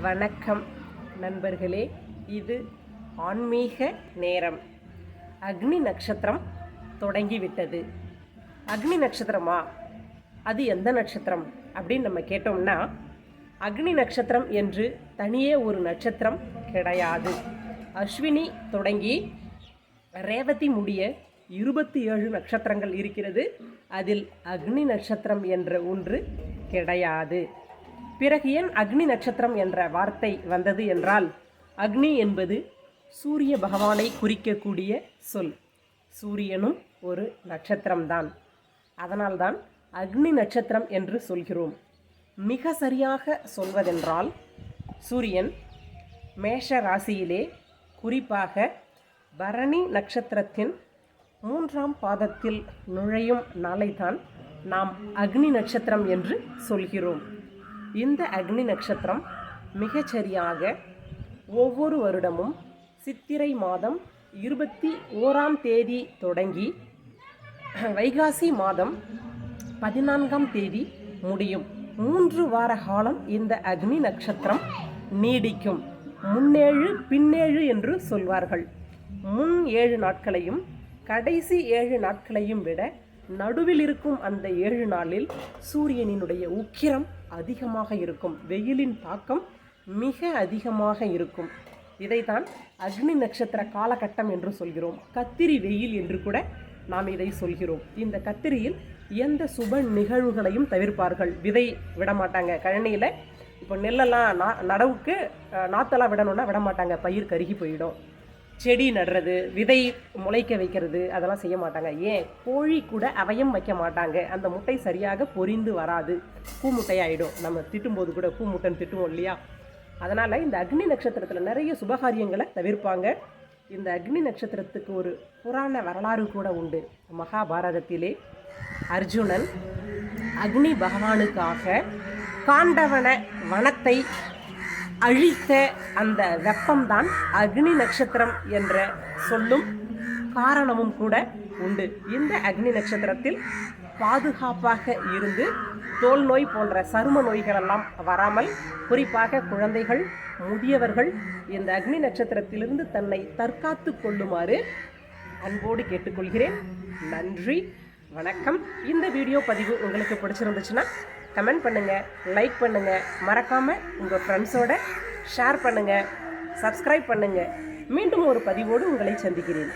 வணக்கம் நண்பர்களே இது ஆன்மீக நேரம். அக்னி நட்சத்திரம் தொடங்கிவிட்டது. அக்னி நட்சத்திரமா? அது எந்த நட்சத்திரம் அப்படின்னு நம்ம கேட்டோம்னா அக்னி நட்சத்திரம் என்று தனியே ஒரு நட்சத்திரம் கிடையாது. அஸ்வினி தொடங்கி ரேவதி முடிய இருபத்தி ஏழு நட்சத்திரங்கள் இருக்கிறது. அதில் அக்னி நட்சத்திரம் என்ற ஒன்று கிடையாது. பிறகு ஏன் அக்னி நட்சத்திரம் என்ற வார்த்தை வந்தது என்றால் அக்னி என்பது சூரிய பகவானை குறிக்கக்கூடிய சொல். சூரியனும் ஒரு நட்சத்திரம்தான். அதனால்தான் அக்னி நட்சத்திரம் என்று சொல்கிறோம். மிக சரியாக சொல்வதென்றால் சூரியன் மேஷ ராசியிலே குறிப்பாக பரணி நட்சத்திரத்தின் மூன்றாம் பாதத்தில் நுழையும் நாளைதான் நாம் அக்னி நட்சத்திரம் என்று சொல்கிறோம். இந்த அக்னி நட்சத்திரம் மிகச்சரியாக ஒவ்வொரு வருடமும் சித்திரை மாதம் இருபத்தி ஓராம் தேதி தொடங்கி வைகாசி மாதம் பதினான்காம் தேதி முடியும். மூன்று வார காலம் இந்த அக்னி நட்சத்திரம் நீடிக்கும். முன்னேழு பின்னேழு என்று சொல்வார்கள். முன் ஏழு நாட்களையும் கடைசி ஏழு நாட்களையும் விட நடுவில் இருக்கும் அந்த ஏழு நாளில் சூரியனினுடைய உக்கிரம் அதிகமாக இருக்கும். வெயிலின் தாக்கம் மிக அதிகமாக இருக்கும். இதைதான் அக்னி நட்சத்திர காலகட்டம் என்று சொல்கிறோம். கத்திரி வெயில் என்று கூட நாம் இதை சொல்கிறோம். இந்த கத்திரியில் எந்த சுப நிகழ்வுகளையும் தவிர்ப்பார்கள். விதை விட மாட்டாங்க கழனியில் இப்போ நெல்லெல்லாம் நா நடவுக்கு நாத்தெல்லாம் விடணும்னா விட மாட்டாங்க பயிர் கருகி போயிடும். செடி நடுறது விதை முளைக்க வைக்கிறது அதெல்லாம் செய்ய மாட்டாங்க. ஏன்? கோழி கூட அவையும் வைக்க மாட்டாங்க. அந்த முட்டை சரியாக பொரிந்து வராது. பூ முட்டையாயிடும். நம்ம திட்டும்போது கூட பூ முட்டைன்னு திட்டுவோம் இல்லையா? அதனால் இந்த அக்னி நட்சத்திரத்தில் நிறைய சுபகாரியங்களை தவிர்ப்பாங்க. இந்த அக்னி நட்சத்திரத்துக்கு ஒரு புராண வரலாறு கூட உண்டு. மகாபாரதத்திலே அர்ஜுனன் அக்னி பகவானுக்காக காண்டவன வனத்தை அழித்த அந்த வெப்பம்தான் அக்னி நட்சத்திரம் என்ற சொல்லும் காரணமும் கூட உண்டு. இந்த அக்னி நட்சத்திரத்தில் பாதுகாப்பாக இருந்து தோல் நோய் போன்ற சரும நோய்களெல்லாம் வராமல் குறிப்பாக குழந்தைகள் முதியவர்கள் இந்த அக்னி நட்சத்திரத்திலிருந்து தன்னை தற்காத்து கொள்ளுமாறு அன்போடு கேட்டுக்கொள்கிறேன். நன்றி. வணக்கம். இந்த வீடியோ பதிவு உங்களுக்கு பிடிச்சிருந்துச்சுன்னா கமெண்ட் பண்ணுங்கள் லைக் பண்ணுங்கள் மறக்காமல் உங்கள் ஃப்ரெண்ட்ஸோட ஷேர் பண்ணுங்கள் சப்ஸ்கிரைப் பண்ணுங்கள் மீண்டும் ஒரு பதிவோடு உங்களை சந்திக்கிறேன்.